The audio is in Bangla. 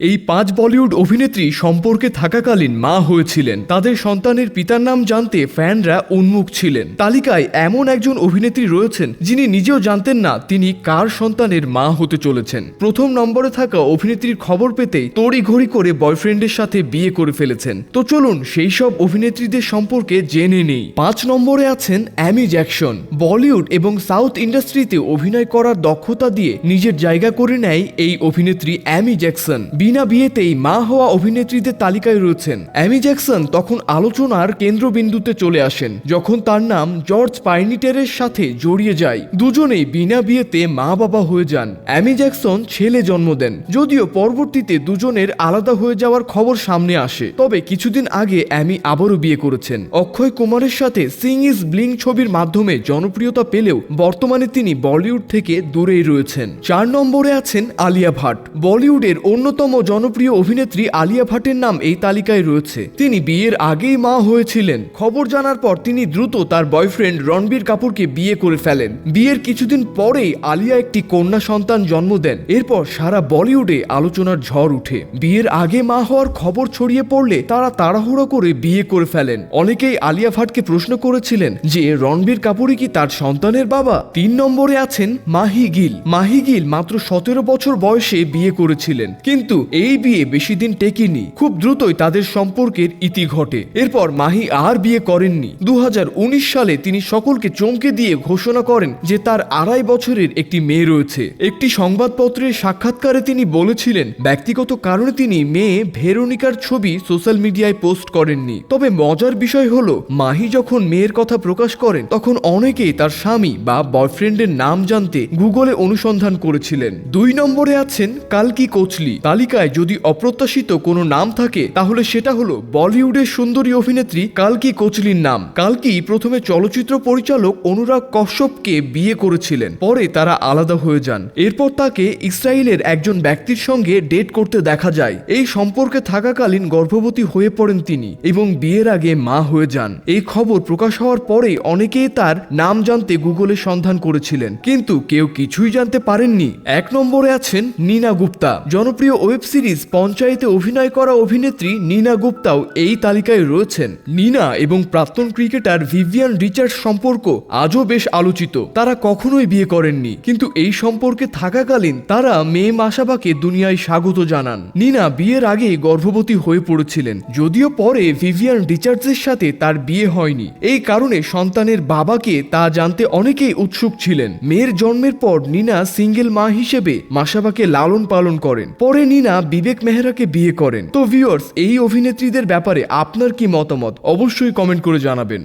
এই পাঁচ বলিউড অভিনেত্রী সম্পর্কে থাকাকালীন মা হয়েছিলেন। তাদের সন্তানের পিতার নাম জানতে ফ্যানরা উন্মুখ ছিলেন। তালিকায় এমন একজন অভিনেত্রী রয়েছেন, যিনি নিজেও জানতেন না তিনি কার সন্তানের মা হতে চলেছেন। প্রথম নম্বরে থাকা অভিনেত্রীর খবর পেতেই তড়িঘড়ি করে বয়ফ্রেন্ডের সাথে বিয়ে করে ফেলেছেন। তো চলুন সেই সব অভিনেত্রীদের সম্পর্কে জেনে নেই। পাঁচ নম্বরে আছেন অ্যামি জ্যাকসন। বলিউড এবং সাউথ ইন্ডাস্ট্রিতে অভিনয় করার দক্ষতা দিয়ে নিজের জায়গা করে নেয় এই অভিনেত্রী অ্যামি জ্যাকসন। বিনা বিয়েতেই মা হওয়া অভিনেত্রীদের তালিকায় রয়েছেন অ্যামি জ্যাকসন তখন আলোচনার কেন্দ্রবিন্দুতে চলে আসেন, যখন তার নাম জর্জ পাইনিটেরের সাথে জড়িয়ে যায়। দুজনেই বিনা বিয়েতে মা বাবা হয়ে যান। অ্যামি জ্যাকসন ছেলে জন্ম দেন, যদিও পরবর্তীতে দুজনের আলাদা হয়ে যাওয়ার খবর সামনে আসে। তবে কিছুদিন আগে অ্যামি আবারও বিয়ে করেছেন। অক্ষয় কুমারের সাথে সিং ইজ ব্লিং ছবির মাধ্যমে জনপ্রিয়তা পেলেও বর্তমানে তিনি বলিউড থেকে দূরেই রয়েছেন। চার নম্বরে আছেন আলিয়া ভাট। বলিউডের অন্যতম জনপ্রিয় অভিনেত্রী আলিয়া ভাটের নাম এই তালিকায় রয়েছে। তিনি বিয়ের আগেই মা হয়েছিলেন। খবর জানার পর তিনি দ্রুত তার বয়ফ্রেন্ড রণবীর কাপুরকে বিয়ে করে ফেলেন। বিয়ের কিছুদিন পরেই আলিয়া একটি কন্যা সন্তান জন্ম দেন। এরপর সারা বলিউডে আলোচনার ঝড় উঠে। বিয়ের আগে মা হওয়ার খবর ছড়িয়ে পড়লে তারা তাড়াহুড়ো করে বিয়ে করে ফেলেন। অনেকেই আলিয়া ভাটকে প্রশ্ন করেছিলেন যে, রণবীর কাপুরই কি তার সন্তানের বাবা? তিন নম্বরে আছেন মাহি গিল। মাহি গিল মাত্র সতেরো বছর বয়সে বিয়ে করেছিলেন। কিন্তু এই বিয়ে বেশি দিন টেকেনি। খুব দ্রুতই তাদের সম্পর্কের ইতি ঘটে। এরপর মাহি আর বিয়ে করেননি। দু সালে তিনি সকলকে চমকে দিয়ে ঘোষণা করেন যে তার আড়াই বছরের একটি মেয়ে রয়েছে। একটি সংবাদপত্রের সাক্ষাৎকারে তিনি বলেছিলেন, ব্যক্তিগত কারণে তিনি মেয়ে ভেরোনিকার ছবি সোশ্যাল মিডিয়ায় পোস্ট করেননি। তবে মজার বিষয় হলো, মাহি যখন মেয়ের কথা প্রকাশ করেন, তখন অনেকেই তার স্বামী বা বয়ফ্রেন্ডের নাম জানতে গুগলে অনুসন্ধান করেছিলেন। দুই নম্বরে আছেন কালকি কোচলি। তালিকায় যদি অপ্রত্যাশিত কোনো নাম থাকে, তাহলে সেটা হলো বলিউডের সুন্দরী অভিনেত্রী কালকি কোচলির নাম। কালকি প্রথমে চলচ্চিত্র পরিচালক অনুরাগ কশ্যপকে বিয়ে করেছিলেন। পরে তারা আলাদা হয়ে যান। এরপর তাকে ইসরায়েলের একজন ব্যক্তির সঙ্গে ডেট করতে দেখা যায়। এই সম্পর্কে থাকাকালীন গর্ভবতী হয়ে পড়েন তিনি এবং বিয়ের আগে মা হয়ে যান। এই খবর প্রকাশ হওয়ার পরে অনেকেই তার নাম জানতে গুগলে সন্ধান করেছিলেন। কিন্তু কেউ কিছুই জানতে পারেননি। এক নম্বরে আছেন নীনা গুপ্তা। জনপ্রিয় ওয়েব সিরিজ পঞ্চায়েতে অভিনয় করা অভিনেত্রী নীনা গুপ্তাও এই তালিকায় রয়েছেন। নীনা এবং প্রাক্তন ক্রিকেটার ভিভিয়ান রিচার্ডস সম্পর্ক আজও বেশ আলোচিত। তারা কখনোই বিয়ে করেননি, কিন্তু এই সম্পর্কে থাকাকালীন তারা মেয়ে মাসাবাকে দুনিয়ায় স্বাগত জানান। নীনা বিয়ের আগে গর্ভবতী হয়ে পড়েছিলেন, যদিও পরে ভিভিয়ান রিচার্ডসের সাথে তার বিয়ে হয়নি। এই কারণে সন্তানের বাবাকে তা জানতে অনেকেই উৎসুক ছিলেন। মেয়ের জন্মের পর নীনা সিঙ্গেল মা হিসেবে মাসাবাকে লালন পালন করেন। পরে নীনা বিবেক মেহরাকে বিয়ে করেন। তো ভিউয়ার্স এই অভিনেত্রীদের ব্যাপারে আপনার কি মতামত? অবশ্যই কমেন্ট করে জানাবেন।